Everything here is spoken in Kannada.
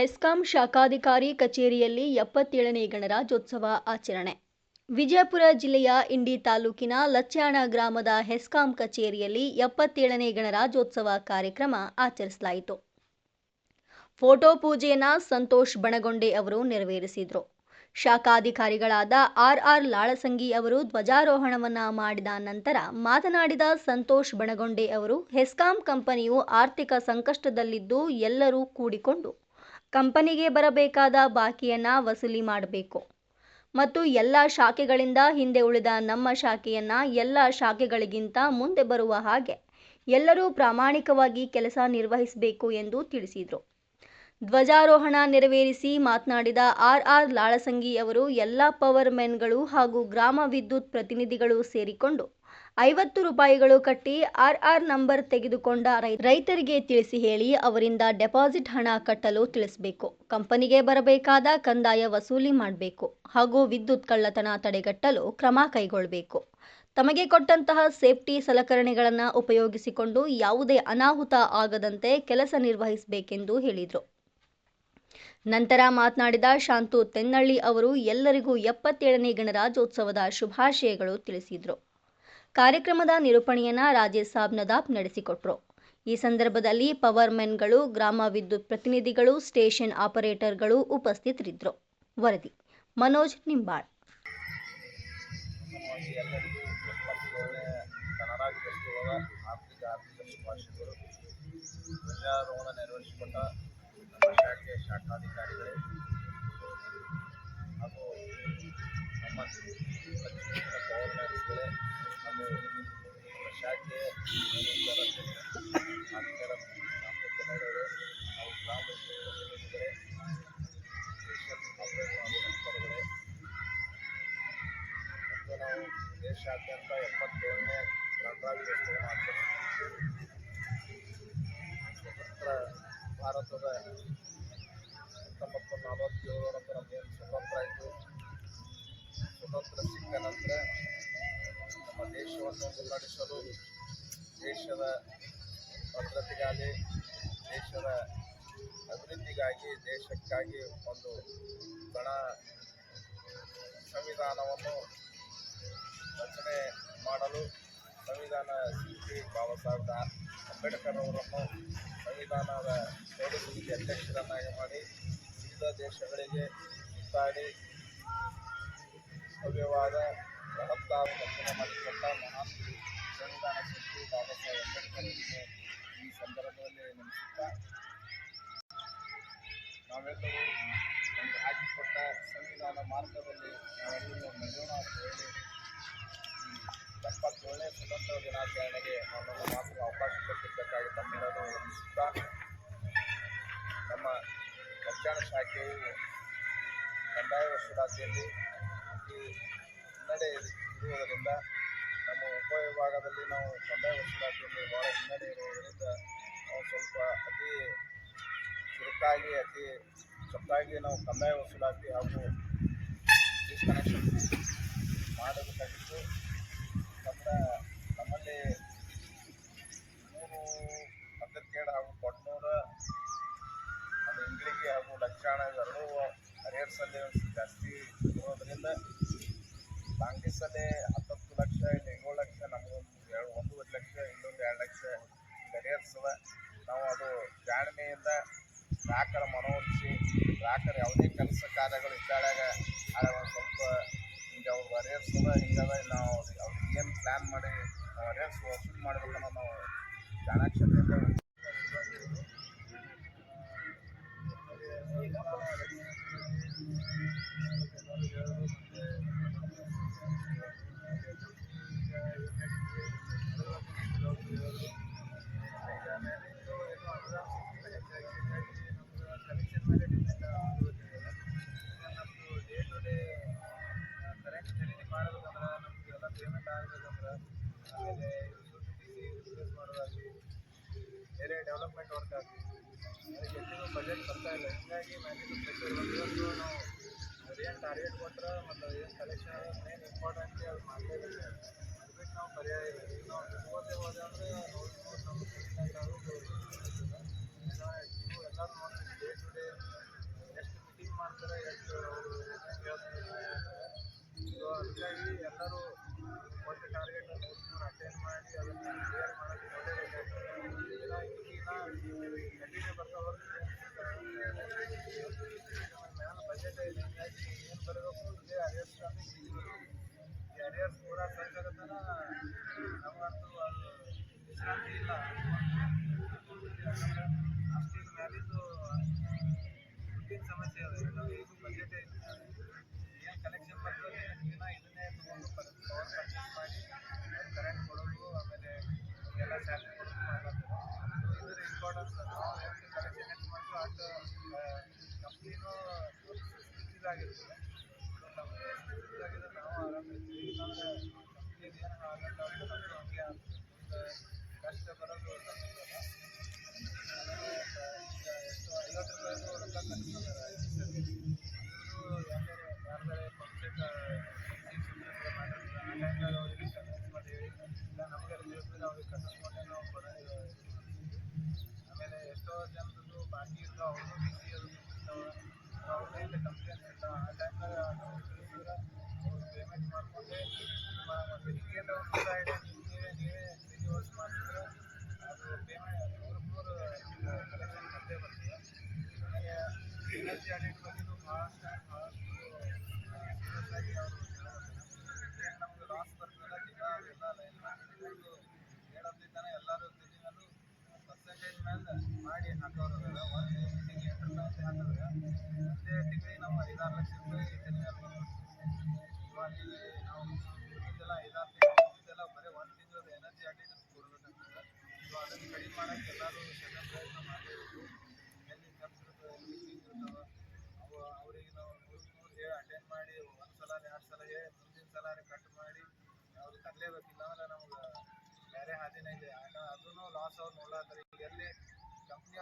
ಹೆಸ್ಕಾಂ ಶಾಖಾಧಿಕಾರಿ ಕಚೇರಿಯಲ್ಲಿ ಎಪ್ಪತ್ತೇಳನೇ ಗಣರಾಜ್ಯೋತ್ಸವ ಆಚರಣೆ. ವಿಜಯಪುರ ಜಿಲ್ಲೆಯ ಇಂಡಿ ತಾಲೂಕಿನ ಲಚ್ಚಾಣ ಗ್ರಾಮದ ಹೆಸ್ಕಾಂ ಕಚೇರಿಯಲ್ಲಿ ಎಪ್ಪತ್ತೇಳನೇ ಗಣರಾಜ್ಯೋತ್ಸವ ಕಾರ್ಯಕ್ರಮ ಆಚರಿಸಲಾಯಿತು. ಫೋಟೋ ಪೂಜೆಯನ್ನ ಸಂತೋಷ್ ಬಣಗೊಂಡೆ ಅವರು ನೆರವೇರಿಸಿದರು. ಶಾಖಾಧಿಕಾರಿಗಳಾದ ಆರ್ ಆರ್ ಲಾಳಸಂಗಿ ಅವರು ಧ್ವಜಾರೋಹಣವನ್ನ ಮಾಡಿದ ನಂತರ ಮಾತನಾಡಿದ ಸಂತೋಷ್ ಬಣಗೊಂಡೆ ಅವರು, ಹೆಸ್ಕಾಂ ಕಂಪನಿಯು ಆರ್ಥಿಕ ಸಂಕಷ್ಟದಲ್ಲಿದ್ದು ಎಲ್ಲರೂ ಕೂಡಿಕೊಂಡು ಕಂಪನಿಗೆ ಬರಬೇಕಾದ ಬಾಕಿಯನ್ನ ವಸೂಲಿ ಮಾಡಬೇಕು. ಮತ್ತು ಎಲ್ಲ ಶಾಖೆಗಳಿಂದ ಹಿಂದೆ ಉಳಿದ ನಮ್ಮ ಶಾಖೆಯನ್ನ ಎಲ್ಲ ಶಾಖೆಗಳಿಗಿಂತ ಮುಂದೆ ಬರುವ ಹಾಗೆ ಎಲ್ಲರೂ ಪ್ರಾಮಾಣಿಕವಾಗಿ ಕೆಲಸ ನಿರ್ವಹಿಸಬೇಕು ಎಂದು ತಿಳಿಸಿದರು. ಧ್ವಜಾರೋಹಣ ನೆರವೇರಿಸಿ ಮಾತನಾಡಿದ ಆರ್ ಆರ್ ಲಾಳಸಂಗಿ ಅವರು ಎಲ್ಲ ಪವರ್ ಮೆನ್ಗಳು ಹಾಗೂ ಗ್ರಾಮ ವಿದ್ಯುತ್ ಪ್ರತಿನಿಧಿಗಳು ಸೇರಿಕೊಂಡು ಐವತ್ತು ರೂಪಾಯಿಗಳು ಕಟ್ಟಿ ಆರ್ ಆರ್ ನಂಬರ್ ತೆಗೆದುಕೊಂಡ ರೈತರಿಗೆ ತಿಳಿಸಿ ಹೇಳಿ ಅವರಿಂದ ಡೆಪಾಸಿಟ್ ಹಣ ಕಟ್ಟಲು ತಿಳಿಸಬೇಕು. ಕಂಪನಿಗೆ ಬರಬೇಕಾದ ಕಂದಾಯ ವಸೂಲಿ ಮಾಡಬೇಕು ಹಾಗೂ ವಿದ್ಯುತ್ ಕಳ್ಳತನ ತಡೆಗಟ್ಟಲು ಕ್ರಮ ಕೈಗೊಳ್ಳಬೇಕು. ತಮಗೆ ಕೊಟ್ಟಂತಹ ಸೇಫ್ಟಿ ಸಲಕರಣೆಗಳನ್ನು ಉಪಯೋಗಿಸಿಕೊಂಡು ಯಾವುದೇ ಅನಾಹುತ ಆಗದಂತೆ ಕೆಲಸ ನಿರ್ವಹಿಸಬೇಕೆಂದು ಹೇಳಿದರು. ನಂತರ ಮಾತನಾಡಿದ ಶಾಂತು ತೆನ್ನಳ್ಳಿ ಅವರು ಎಲ್ಲರಿಗೂ ಎಪ್ಪತ್ತೇಳನೇ ಗಣರಾಜ್ಯೋತ್ಸವದ ಶುಭಾಶಯಗಳು ತಿಳಿಸಿದರು. ಕಾರ್ಯಕ್ರಮದ ನಿರೂಪಣೆಯನ್ನ ರಾಜೇಶ್ ಸಾಬ್ ನದಾಬ್ ನಡೆಸಿಕೊಟ್ರು. ಈ ಸಂದರ್ಭದಲ್ಲಿ ಪವರ್ ಮೆನ್ಗಳು, ಗ್ರಾಮ ವಿದ್ಯುತ್ ಪ್ರತಿನಿಧಿಗಳು, ಸ್ಟೇಷನ್ ಆಪರೇಟರ್ಗಳು ಉಪಸ್ಥಿತರಿದ್ದರು ವರದಿ, ಮನೋಜ್ ನಿಂಬಾಳ್. ನಮ್ಮ ಶಾಖೆಯ ಶಾಖಾಧಿಕಾರಿಗಳೇ ಹಾಗೂ ನಮ್ಮ ಲಕ್ಷ್ಮೀಪುರ ಗವರ್ನರ್ಸ್ಗಳೇ ಹಾಗೂ ನಮ್ಮ ಶಾಖೆಯ ಮಾಲೀಕರ ಜನಗಳೇ ಹಾಗೂ ಗ್ರಾಮ ಪ್ರತಿನಿಧಿಗಳೇ ಸ್ಟೇಷನ್ ಆಪರೇಟರ್ ಹಾಗೂ ನೌಕರಗಳೇ ಮತ್ತು ನಾವು ದೇಶಾದ್ಯಂತ ಎಪ್ಪತ್ತೇಳನೇ ಗಣರಾಜ್ಯೋತ್ಸವ ಆಚರಿಸ್ತೀವಿ ಸ್ವತಂತ್ರ ಭಾರತದ ಹತ್ತೊಂಬತ್ತು ನಲವತ್ತೇಳರಂದು ನಮಗೇನು ಸ್ವತಂತ್ರ ಆಯಿತು ಸ್ವತಂತ್ರ ಸಿಕ್ಕ ನಂತರ ನಮ್ಮ ದೇಶವನ್ನು ಮುನ್ನಡೆಸಲು ದೇಶದ ಭದ್ರತೆಗಾಗಿ ದೇಶದ ಅಭಿವೃದ್ಧಿಗಾಗಿ ದೇಶಕ್ಕಾಗಿ ಒಂದು ಗಣ ಸಂವಿಧಾನವನ್ನು ರಚನೆ ಮಾಡಲು ಸಂವಿಧಾನ ಶಿಲ್ಪಿ ಬಾಬಾ ಸಾಹೇಬ್ ಅಂಬೇಡ್ಕರ್ ಅವರನ್ನು ಸಂವಿಧಾನದ ನೋಡಿಸುವಿಕೆ ಅಧ್ಯಕ್ಷರನ್ನಾಗಿ ಮಾಡಿ ವಿವಿಧ ದೇಶಗಳಿಗೆ ಸುತ್ತಾಡಿ ಭವ್ಯವಾದ ಬೃಹತ್ತಾದ ರಚನೆ ಮಾಡಿಕೊಟ್ಟ ಮಹಾನ್ ಸಂವಿಧಾನ ಶಿಲ್ಪಿ ಬಾಬಾ ಸಾಹೇಬ್ ಅಂಬೇಡ್ಕರ್ ಅವರಿಗೆ ಈ ಸಂದರ್ಭದಲ್ಲಿ ನೆನೆಸುತ್ತಾ ನಾವೆಲ್ಲರೂ ನಮಗೆ ಹಾಕಿಕೊಟ್ಟ ಸಂವಿಧಾನ ಮಾರ್ಗದಲ್ಲಿ ನಾವೆಲ್ಲರೂ ನಡೆಯೋಣ ಅಂತ ಹೇಳಿ ಈ ಎಪ್ಪತ್ತೇಳನೇ ಸ್ವತಂತ್ರ ದಿನಾಚರಣೆಗೆ ಕಂದಾಯ ವಸೂಲಾತಿಯಲ್ಲಿ ಹಿನ್ನಡೆ ಇರುವುದರಿಂದ ನಮ್ಮ ಉಪವಿಭಾಗದಲ್ಲಿ ನಾವು ಕಂದಾಯ ವಸೂಲಾತಿಯಲ್ಲಿ ಭಾಳ ಹಿನ್ನಡೆ ಇರುವುದರಿಂದ ನಾವು ಸ್ವಲ್ಪ ಅತಿ ಚುರುಕಾಗಿ, ಅತಿ ಚೊಕ್ಕಾಗಿ ನಾವು ಕಂದಾಯ ವಸೂಲಾತಿ ಹಾಗೂ ಡಿಸ್ಕನೆಕ್ಷನ್ ಮಾಡಬೇಕಾಗಿತ್ತು. ನಮ್ಮ, ನಮ್ಮಲ್ಲಿ ಹರಿಹರ್ಸಲ್ಲಿ ಜಾಸ್ತಿ ಇರೋದರಿಂದ ಲಾಂಗಿಸಲ್ಲಿ ಹತ್ತತ್ತು ಲಕ್ಷ ಇಲ್ಲಿ ಏಳು ಲಕ್ಷ ನಮಗೊಂದು ಎರಡು ಒಂದೂವರೆ ಲಕ್ಷ, ಇನ್ನೊಂದು ಎರಡು ಲಕ್ಷ ಹರಿಹರ್ಸದ ನಾವು ಅದು ಜಾಣ್ಮೆಯಿಂದ ಗ್ರಾಹಕರ ಮನವೊಲಿಸಿ, ಗ್ರಾಹಕರ ಯಾವುದೇ ಕೆಲಸ ಕಾರ್ಯಗಳು ಇದ್ದಾಳಾಗ ಒಂದು ಸ್ವಲ್ಪ ಹಿಂಗೆ ಅವ್ರು ಹರಿಹರ್ಸೋದ ಹಿಂಗದ ನಾವು ಅವ್ರಿಗೆ ಏನು ಪ್ಲ್ಯಾನ್ ಮಾಡಿ, ನಾವು ಅರೇರ್ಸ್ ವಸೂಲಿ ಮಾಡ್ಬೇಕನ್ನೋ ನಾವು ಚಾಣಾಕ್ಷತೆಯಿಂದ ಬೇರೆ ಡೆವಲಪ್ಮೆಂಟ್ ವರ್ಕ್ ಆಗಲಿ ಅದಕ್ಕೆ ಎಲ್ಲಿಗೂ ಬಜೆಟ್ ಬರ್ತಾ ಇಲ್ಲ ಹೀಗಾಗಿ ಮ್ಯಾನೇಜ್ಮೆಂಟ್ ಪ್ರೆಷರ್ ಬಂದಿವತ್ತು ನಾವು ಅದೇನು ಟಾರ್ಗೆಟ್ ಕೊಟ್ಟರೆ ಮತ್ತು ಏನು ಕಲೆಕ್ಷನ್ ಮೇನ್ ಇಂಪಾರ್ಟೆಂಟ್ ಅದು ಮಾಡಲೇಬೇಕು ಅದಕ್ಕೆ ನಾವು ಪರ್ಯಾಯ ಇಲ್ಲ. ನಾವು ಹೋದೆ ಹೋದೆ ಅಂದರೆ ಬಜೆಟ್ ಇದೆ ಅರಿಯರ್ಸ್ ಈ ಅರಿಯರ್ಸ್ ಕೂಡ ಸರ್ಚ್ ಆಗತ್ತನ ನಮಗಂತೂ ಅದು ವಿಶ್ರಾಂತಿ ಇಲ್ಲ ಯಾಕಂದ್ರೆ ಅಷ್ಟೀಗ ಮ್ಯಾಲಿಂದು ದುಡ್ಡಿನ ಸಮಸ್ಯೆ ಅದ ಬಜೆಟ್ ಏನು ಕಲೆಕ್ಷನ್ ಬರ್ತದೆ ದಿನ ಇದನ್ನೇ ತೊಗೊಂಡು ಪವರ್ ಪರ್ಚೇಸ್ ಮಾಡಿ ಕರೆಂಟ್ ಕೊಡೋದು ಆಮೇಲೆ ಎಲ್ಲ ಸ್ಯಾಲ್ರಿ ಕೊಡೋದು ಇದರ ಇಂಪಾರ್ಟೆನ್ಸ್ ಕಲೆಕ್ಷನ್ ಎಷ್ಟು ಅದು ಕಂಪ್ನಿನೂ ಇದಾಗಿರ್ತದೆ ನಾವು ಆರಾಮಿರ್ತೀವಿ ಇಲ್ಲಾಂದ್ರೆ ಏನು ಆಗಲ್ಲ ನಮಗೂ ಹಂಗೆ ಕಷ್ಟ ಬರೋದು ಈಗ ಎಷ್ಟು ಐವತ್ತು ರೂಪಾಯಿದು ರೊಕ್ಕ ಇವರು ಫಂಕ್ಷನ್ ಮಾಡಿರ್ತಾರೆ ಆ ಟೈಮ್ದಾಗ ಅವ್ರಿಗೆ ಕನ್ವಿನ್ಸ್ ಮಾಡೀವಿ ಇಲ್ಲ ನಮಗೆ ಕಟ್ಟಿಸ್ಕೊಂಡೆ ನಾವು ಆಮೇಲೆ ಎಷ್ಟೋ ಜನರದ್ದು ಬಾಕಿ ಇರ್ತಾವೆ ಅವರು ಎಲ್ಲರೂ ತಿಂಗಳು ಪರ್ಸೆಂಟೇಜ್ ಮೇಲೆ ಮಾಡಿ ಹಾಕೋರು ಬೇರೆ ಹಾದಿನೇ ಇದೆ ಆಗ ಅದೂ ಲಾಸ್ ಅವ್ರು ಈಗ ಎಲ್ಲಿ ಕಂಪ್ನಿ